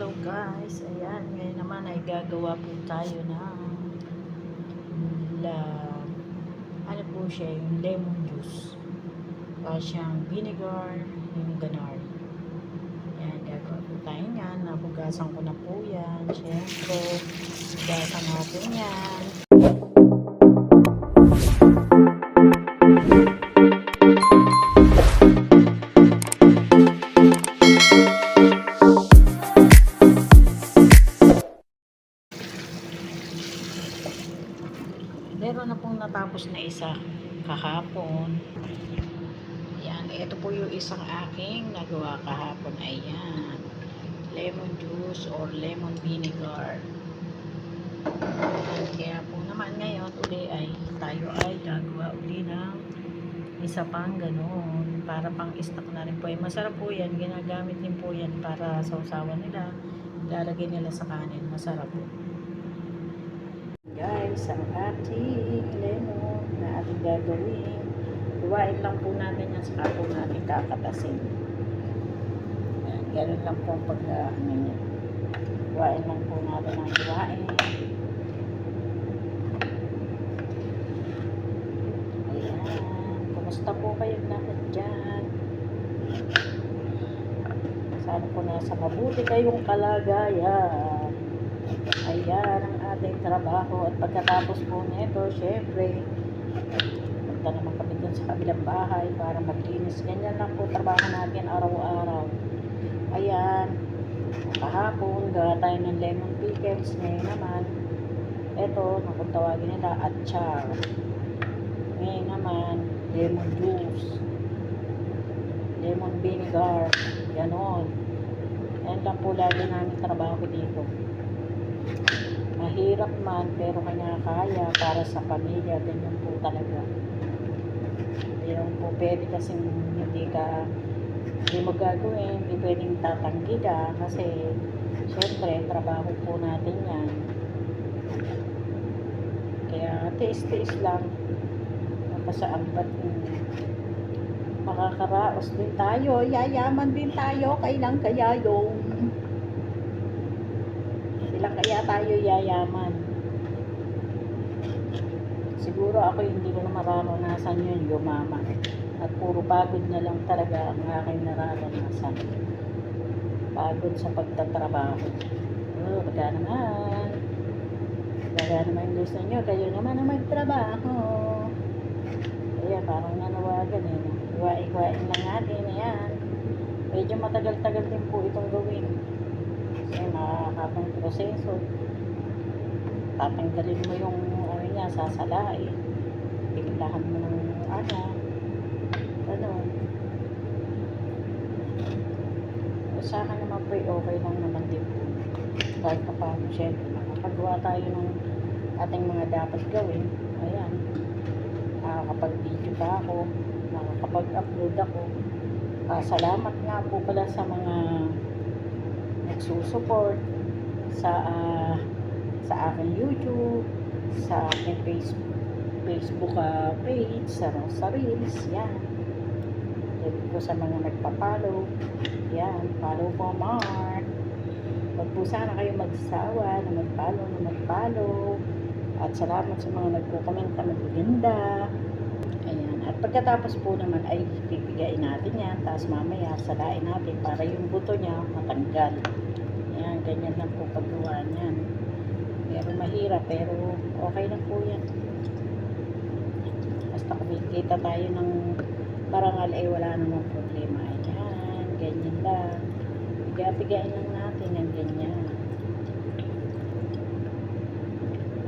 Hello guys, ayan, ngayon naman ay gagawa po tayo ng la, ano po siya, yung lemon juice. Para siyang vinegar, yung ganar. Ayan, gagawa po tayo niyan. Nabugasan ko na po yan. Siyempre, bugasan natin yan. Yung isang aking nagawa kahapon. Ayan. Lemon juice or lemon vinegar. Kaya po naman ngayon uli ay tayo ay gagawa uli ng isa pang ganun para pang stock na rin po. Ay, masarap po yan. Ginagamit din po yan para sa usawan nila. Lalagay nila sa kanin. Masarap po guys ang ating lemon na ating gagawin iwain lang po natin yan sa po natin kakatasin. Ayan, ganun lang po pag uh, ano niya. Iwain lang po natin ang iwain ayan kumusta po kayo lahat dyan? Sana po nasa mabuti kayong kalagayan. Ayan ang ating trabaho. At pagkatapos po nito, syempre, punta naman kami dun sa kabilang bahay para maglinis. Ganyan lang po trabaho natin araw-araw. Ayan, kahapon, gawa tayo ng lemon pickles. Ngayon naman, eto, nakong tawagin nila, atchar. Ngayon naman, lemon juice. Lemon vinegar. Ganon. Yan lang po lagi namin trabaho dito mahirap man pero kanya kaya para sa pamilya ganyan po talaga hindi lang po pwede kasi hindi ka hindi mo gagawin hindi pwedeng tatanggi ka kasi syempre trabaho po natin yan. Kaya tiis-tiis lang. Mapasaambat makakaraos din tayo. Yayaman din tayo. Kailang kaya yung Ilang kaya tayo yayaman? Siguro ako hindi ko na mararanasan yun, yumaman. At puro pagod na lang talaga ang aking nararanasan. Pagod sa pagtatrabaho. Oh, baka naman. Baka naman gusto nyo, kayo naman ang magtrabaho. Kaya parang nanawagan eh. Iwa-iwain lang natin. Ayan. Medyo matagal-tagal din po itong gawin kasi makakapang proseso tatanggalin mo yung ano niya sasalain biglahan mo ng ano ganun. Sa akin naman po okay lang naman din po. Kahit pa paano syempre makapagawa tayo ng ating mga dapat gawin. Ayan. Nakakapag video pa ako nakakapag upload ako. Ah, salamat nga po pala sa mga nagsusupport sa ah, sa aking YouTube, sa aking Facebook, Facebook ah, page, sa, sa Reels, yan. Thank po sa mga nagpa-follow. Yan, follow po Mark. Huwag po sana kayo magsawa na mag-follow, na mag-follow. At salamat sa mga nagko-comment na magaganda. Ayan. At pagkatapos po naman ay pipigain natin yan. Tapos mamaya salain natin para yung buto niya matanggal. Ayan. Ganyan lang po paggawa niyan. Pero mahirap. Pero okay lang po yan. Basta kumikita tayo ng parangal ay wala namang problema. Ayan. Ganyan lang. Piga-pigain lang natin yan. Ganyan.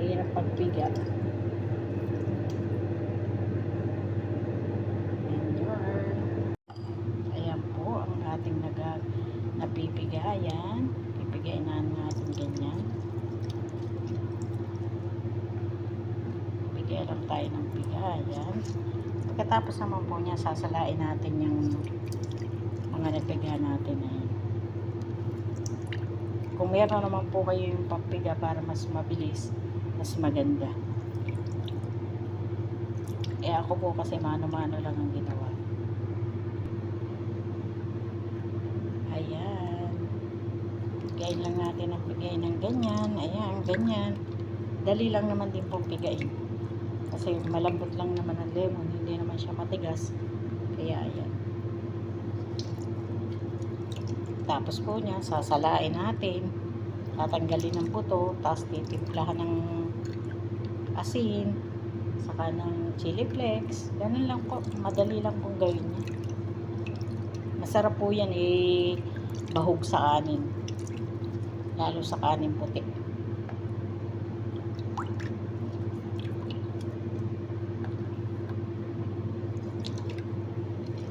Hirap pagpiga. Ayan. Ayan po ang ating naga, napipigayan. Pipigayin na natin ganyan. Bigay lang tayo ng pigayan. Pagkatapos naman po niya, sasalain natin yung mga napiga natin na yan. Kung meron naman po kayo yung pampiga para mas mabilis, mas maganda. Eh ako po kasi mano-mano lang ang ginawa. Ayan. Pigain lang natin ang pigay ng ganyan. Ayan, ganyan. Dali lang naman din pong pigain. Kasi malambot lang naman ang lemon. Hindi naman siya matigas. Kaya ayan. Tapos po niya, sasalain natin. Tatanggalin ng buto. Tapos titimplahan ng asin. Saka ng chili flakes. Ganun lang po. Madali lang pong gawin niya. Masarap po yan eh bahog sa kanin. Lalo sa kanin puti.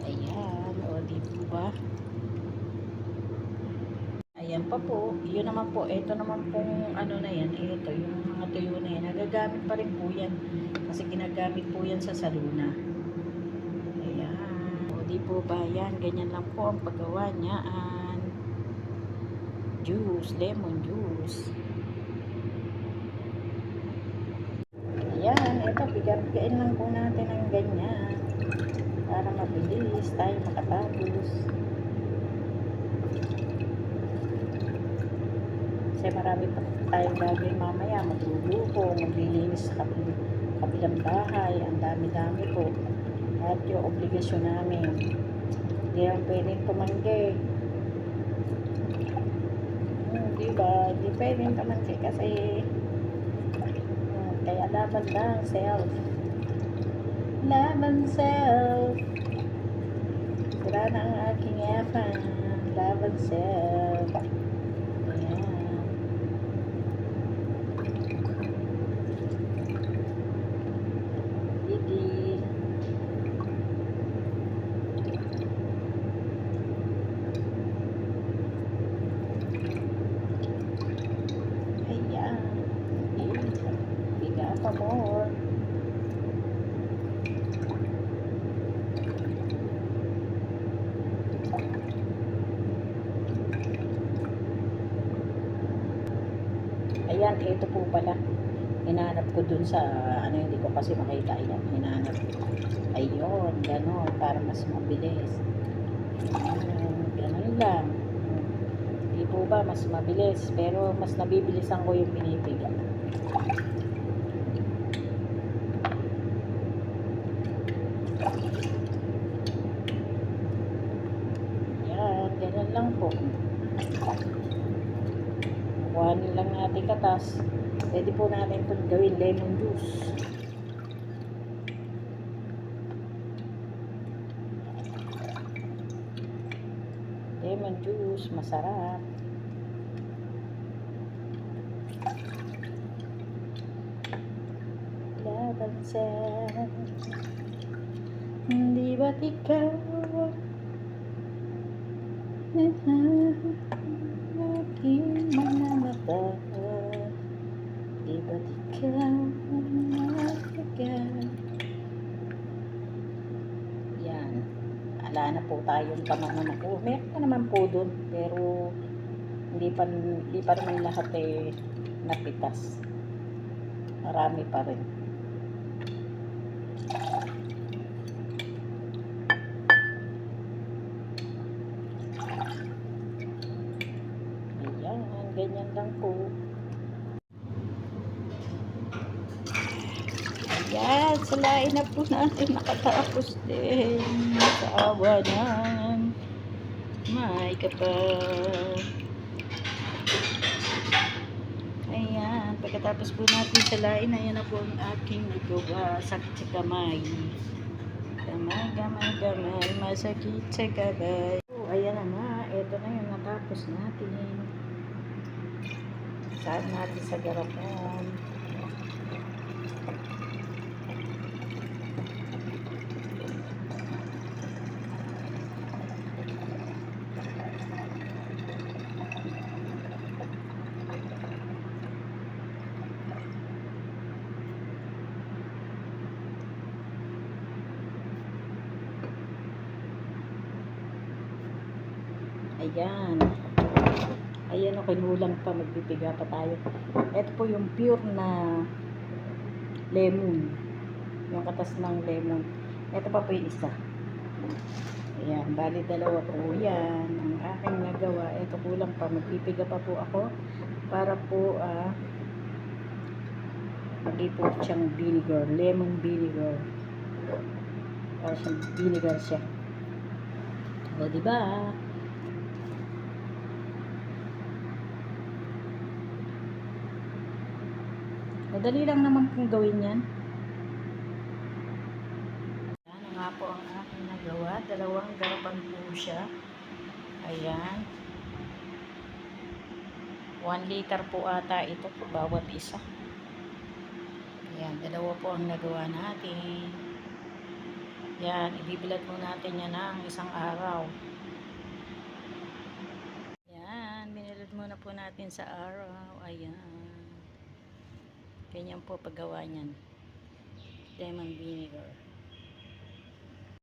Ayan, o di po ba? Ayan pa po. Yun naman po. Ito naman pong ano na yan. Ito, yung mga tuyo na yan. Nagagamit pa rin po yan. Kasi ginagamit po yan sa saluna. Ayan. O di po ba yan. Ganyan lang po ang paggawa niyaan. Juice. Lemon juice. Ayan. Ito. Bigyan lang po natin ng ganyan. Para mabilis tayo makatapos. Kasi marami pa tayong gagawin mamaya. Magluluto, maglilinis sa kabil kabilang bahay. Ang dami-dami po. At yung obligasyon namin. Hindi lang pwedeng tumanggi. Hmm, di ba? Hindi pwedeng tumanggi kasi hmm, kaya laban lang self. Laban self. Sira na ang aking efan. Laban self. Ayan. Didi. Ayan. Biga pa more. Ayan, ito po pala. Hinanap ko dun sa, ano, hindi ko kasi makita. Ayan, hinanap ko. Ayun, gano'n, para mas mabilis. Ayan, ganun lang. Hindi po ba, mas mabilis. Pero mas nabibilisan ko yung pinipiga. Ayan, ganun lang po. Kuhanin lang natin katas. Pwede po natin itong gawin lemon juice. Lemon juice, masarap. Laban sa Hindi ba't ikaw Aking mga mata Di ba't ikaw Yan. Ala na po tayong tamang po Meron pa naman po dun Pero hindi pa, hindi pa naman lahat eh napitas. Marami pa rin Ayan, ganyan lang po. Salain na po natin nakatapos din sa awa ng may kapal. Ayan, pagkatapos po natin salain, ayan na po ang aking nagawa. Sakit sa kamay. Kamay, kamay, kamay, masakit sa kamay. Oh, ayan na nga, eto na yung natapos natin. Saan natin sa garapan. Ayan. Ayan o, kinulang pa. Magbibiga pa tayo. Ito po yung pure na lemon. Yung katas ng lemon. Ito pa po yung isa. Ayan, bali dalawa po yan. Ang aking nagawa, ito kulang pa. Magpipiga pa po ako para po ah mag-ipot siyang vinegar, lemon vinegar. Para siyang vinegar siya. O, di Madali lang naman pong gawin yan. Yan nga po ang aking nagawa. Dalawang garapan po siya. Ayan. 1 liter po ata ito bawat isa. Ayan, dalawa po ang nagawa natin. Yan, ibibilad po natin yan ng isang araw. Yan, binilad muna po natin sa araw. Ayan. Ganyan po paggawa niyan. Lemon vinegar.